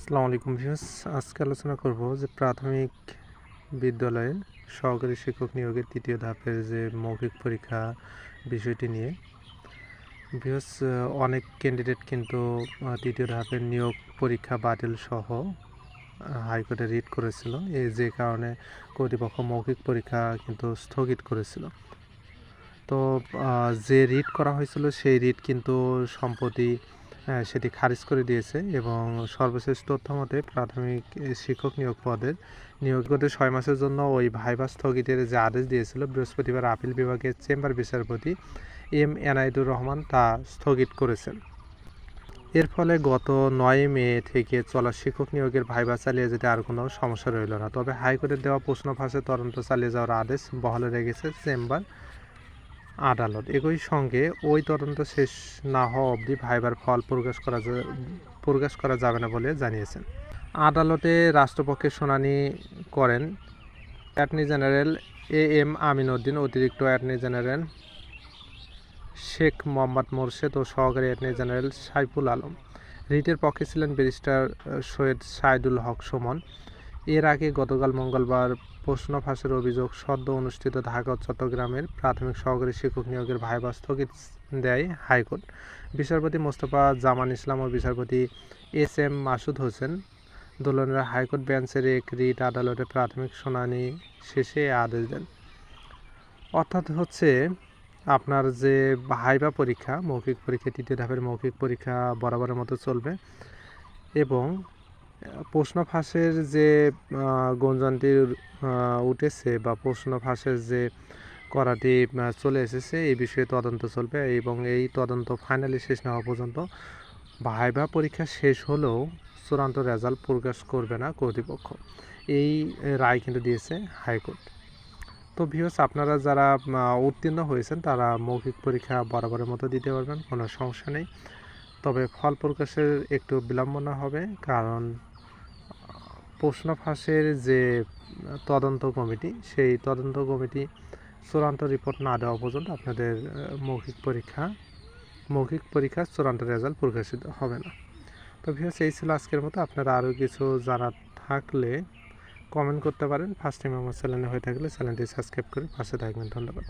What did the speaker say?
আসসালামু আলাইকুম ভিউস আজকে আলোচনা করব যে প্রাথমিক বিদ্যালয়ের সহকারী শিক্ষক নিয়োগের তৃতীয় ধাপের যে মৌখিক পরীক্ষা বিষয়টি নিয়ে। ভিউস অনেক ক্যান্ডিডেট কিন্তু তৃতীয় ধাপের নিয়োগ পরীক্ষা বাতিল সহ হাইকোর্টে রিট করেছিল। এই যে কারণে কর্তৃপক্ষ মৌখিক পরীক্ষা কিন্তু স্থগিত করেছিল। তো যে রিট করা হয়েছিল, সেই রিট কিন্তু সম্প্রতি সেটি খারিজ করে দিয়েছে এবং সর্বশেষ তথ্য মতে প্রাথমিক শিক্ষক নিয়োগ পদের, নিয়োগ করতে ছয় মাসের জন্য ওই ভাইবা স্থগিতের যে আদেশ দিয়েছিল, বৃহস্পতিবার আপিল বিভাগের চেম্বার বিচারপতি এম এনায়েতুর রহমান তা স্থগিত করেছেন। এর ফলে গত নয় মে থেকে চলা শিক্ষক নিয়োগের ভাইবা চালিয়ে যেতে আর কোনো সমস্যা রইল না। তবে হাইকোর্টের দেওয়া প্রশ্ন ফাঁসে তদন্ত চালিয়ে যাওয়ার আদেশ বহাল রেখেছে চেম্বার আদালত একই সঙ্গে ওই তদন্ত শেষ না হওয়া অবধি ভাইবার ফল প্রকাশ করা প্রকাশ করা যাবে না বলে জানিয়েছেন। আদালতে রাষ্ট্রপক্ষের শুনানি করেন attorney general A M Amin Uddin অতিরিক্ত অ্যাটর্নি জেনারেল শেখ মোহাম্মদ মোরশেদ ও সহকারী অ্যাটর্নি জেনারেল সাইফুল আলম। রিটের পক্ষে ছিলেন ব্যারিস্টার সৈয়দ সাইদুল হক সুমন। এর আগে গতকাল মঙ্গলবার প্রশ্ন ফাঁসের অভিযোগ সদ্য অনুষ্ঠিত ঢাকা চট্টগ্রামের প্রাথমিক সহকারী শিক্ষক নিয়োগের ভাইবা স্থগিত দেয় হাইকোর্ট। বিচারপতি মোস্তফা জামান ইসলাম ও বিচারপতি এস এম মাসুদ হোসেন দোলনের হাইকোর্ট বেঞ্চের এক রিট আদালতে প্রাথমিক শুনানি শেষে আদেশ দেন। অর্থাৎ হচ্ছে আপনার যে ভাইবা পরীক্ষা, মৌখিক পরীক্ষা, তৃতীয় ধাপের মৌখিক পরীক্ষা বরাবরের মতো চলবে এবং প্রশ্ন ফাঁসের যে গুঞ্জনটি উঠেছে বা প্রশ্ন ফাঁসের যে করাটি চলে এসেছে, এই বিষয়ে তদন্ত চলবে এবং এই তদন্ত ফাইনালি শেষ না হওয়া পর্যন্ত ভাইবা পরীক্ষা শেষ হলেও চূড়ান্ত রেজাল্ট প্রকাশ করবে না কর্তৃপক্ষ। এই রায় কিন্তু দিয়েছে হাইকোর্ট। তো ভিউস আপনারা যারা উত্তীর্ণ হয়েছেন, তারা মৌখিক পরীক্ষা বরাবরের মতো দিতে পারবেন, কোনো সমস্যা নেই। তবে ফল প্রকাশের একটু বিলম্বনা হবে, কারণ প্রশ্ন ফাঁসের যে তদন্ত কমিটি, সেই তদন্ত কমিটি চূড়ান্ত রিপোর্ট না দেওয়া পর্যন্ত আপনাদের মৌখিক পরীক্ষা, মৌখিক পরীক্ষার চূড়ান্ত রেজাল্ট প্রকাশিত হবে না। তো ভিউস এই ছিল আজকের মতো। আপনারা আরও কিছু জানার থাকলে কমেন্ট করতে পারেন। ফার্স্ট টাইম আমার চ্যানেলে হয়ে থাকলে চ্যানেলটি সাবস্ক্রাইব করে পাশে থাকবেন। ধন্যবাদ।